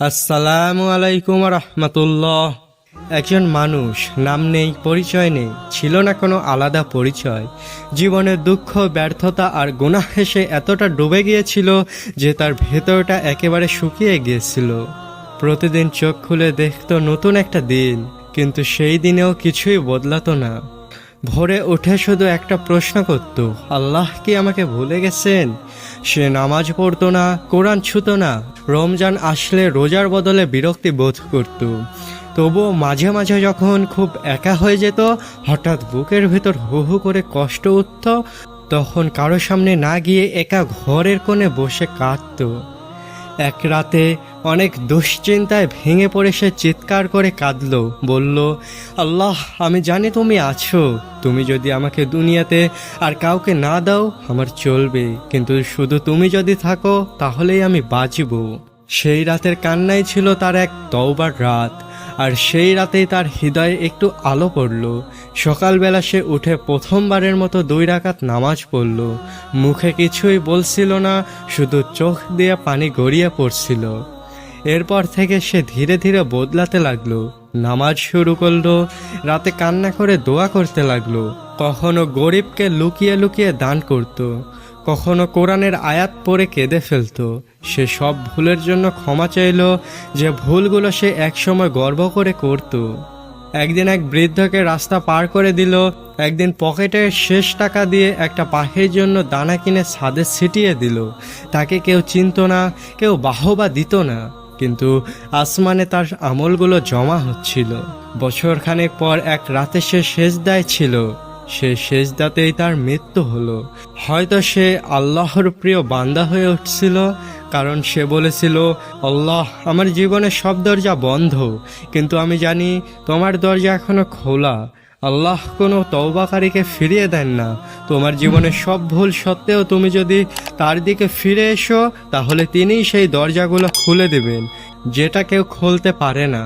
আসসালামু আলাইকুম রহমতুল্লাহ। একজন মানুষ, নাম নেই, পরিচয় নেই, ছিল না কোনো আলাদা পরিচয়। জীবনের দুঃখ, ব্যর্থতা আর গুনাহ হেসে এতটা ডুবে গিয়েছিল যে তার ভেতরটা একেবারে শুকিয়ে গিয়েছিল। প্রতিদিন চোখ খুলে দেখতো নতুন একটা দিন, কিন্তু সেই দিনেও কিছুই বদলাতো না। ভোরে উঠে শুধু একটা প্রশ্ন করত, আল্লাহ কি আমাকে ভুলে গেছেন? সে নামাজ পড়ত না, কোরআন ছুত না। রমজান আসলে রোজার বদলে বিরক্তি বোধ করত। তবুও মাঝে মাঝে যখন খুব একা হয়ে যেত, হঠাৎ বুকের ভেতর হু হু করে কষ্ট উঠত, তখন কারও সামনে না গিয়ে একা ঘরের কোণে বসে কাঁদত। এক রাতে অনেক দুশ্চিন্তায় ভেঙে পড়ে সে চিৎকার করে কাঁদল, বলল, আল্লাহ, আমি জানি তুমি আছো। তুমি যদি আমাকে দুনিয়াতে আর কাউকে না দাও, আমার চলবে। কিন্তু শুধু তুমি যদি থাকো, তাহলেই আমি বাঁচব। সেই রাতের কান্নাই ছিল তার এক তওবার রাত, আর সেই রাতেই তার হৃদয়ে একটু আলো পড়ল। সকালবেলা সে উঠে প্রথমবারের মতো দুই রাকাত নামাজ পড়ল। মুখে কিছুই বলছিল না, শুধু চোখ দিয়ে পানি গড়িয়ে পড়ছিল। এরপর থেকে সে ধীরে ধীরে বদলাতে লাগল। নামাজ শুরু করল, রাতে কান্না করে দোয়া করতে লাগল। কখনো গরিবকে লুকিয়ে লুকিয়ে দান করত, কখনো কোরআনের আয়াত পড়ে কেঁদে ফেলতো। সে সব ভুলের জন্য ক্ষমা চাইল, যে ভুলগুলো সে একসময় গর্ব করে করতো। একদিন এক বৃদ্ধকে রাস্তা পার করে দিল, একদিন পকেটের শেষ টাকা দিয়ে একটা পাখির জন্য দানা কিনে ছাদে ছিটিয়ে দিল। তাকে কেউ চিনত না, কেউ বাহবা দিত না। কিন্তু আসমানে তার আমলগুলো জমা হচ্ছিল। বছরখানেক পর এক রাতে সে শেষদায় ছিল। সে শেষদাতেই তার মৃত্যু হলো। হয়তো সে আল্লাহর প্রিয় বান্দা হয়ে উঠছিল, কারণ সে বলেছিল, আল্লাহ, আমার জীবনের সব দরজা বন্ধ, কিন্তু আমি জানি তোমার দরজা এখনও খোলা। আল্লাহ কোনো তওবাকারীকে ফিরিয়ে দেন না। তোমার জীবনের সব ভুল সত্ত্বেও তুমি যদি তার দিকে ফিরে এসো, তাহলে তিনিই সেই দরজাগুলো খুলে দেবেন, যেটা কেউ খুলতে পারে না।